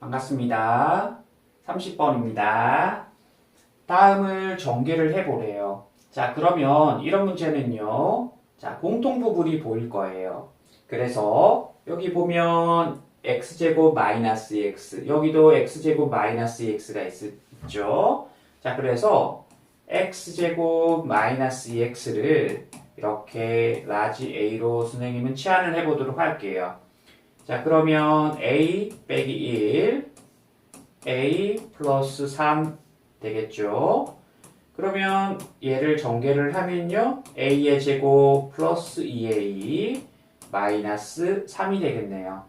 반갑습니다. 30번입니다. 다음을 전개를 해보래요. 자, 그러면 이런 문제는요. 자, 공통 부분이 보일 거예요. 그래서 여기 보면 x제곱 마이너스 x, 여기도 x제곱 마이너스 x가 있, 있죠. 자, 그래서 x제곱 마이너스 x를 이렇게 라지 a로 선생님은 치환을 해보도록 할게요. 자, 그러면 a 빼기 1, a 플러스 3 되겠죠? 그러면 얘를 전개를 하면요. a의 제곱 플러스 2a 마이너스 3이 되겠네요.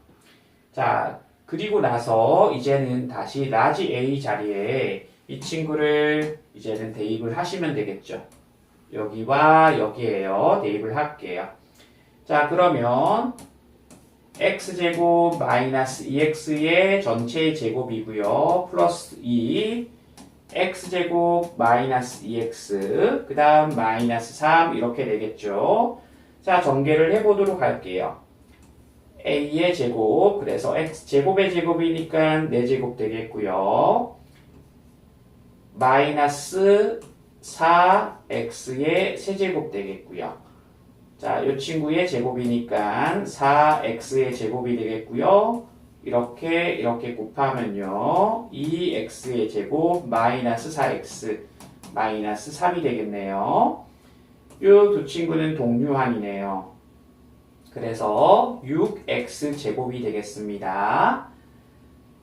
자, 그리고 나서 이제는 다시 라지 a 자리에 이 친구를 이제는 대입을 하시면 되겠죠. 여기와 여기에요. 대입을 할게요. 자, 그러면 x제곱 마이너스 2x의 전체 제곱이고요. 플러스 2 x제곱 마이너스 2x 그 다음 마이너스 3 이렇게 되겠죠. 자 전개를 해보도록 할게요. a의 제곱 그래서 x 제곱의 제곱이니까 4제곱 되겠고요. 마이너스 4x의 세제곱 되겠고요. 자, 이 친구의 제곱이니까 4x의 제곱이 되겠고요. 이렇게 이렇게 곱하면요. 2x의 제곱 마이너스 4x 마이너스 3이 되겠네요. 이 두 친구는 동류항이네요. 그래서 6x 제곱이 되겠습니다.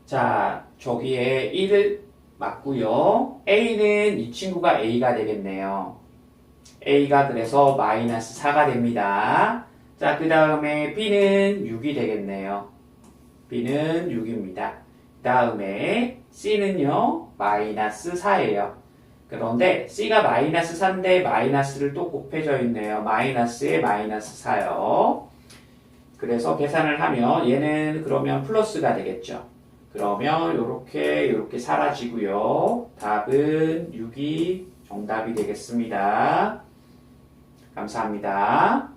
자, 저기에 1을 맞고요. a는 이 친구가 a가 되겠네요. A가 그래서 마이너스 4가 됩니다. 자, 그 다음에 b는 6이 되겠네요. b는 6입니다. 그 다음에 c는요, 마이너스 4예요. 그런데 c가 마이너스 4인데 마이너스를 또 곱해져 있네요. 마이너스에 마이너스 4요. 그래서 계산을 하면 얘는 그러면 플러스가 되겠죠. 그러면 이렇게 이렇게 사라지고요. 답은 6이 정답이 되겠습니다. 감사합니다.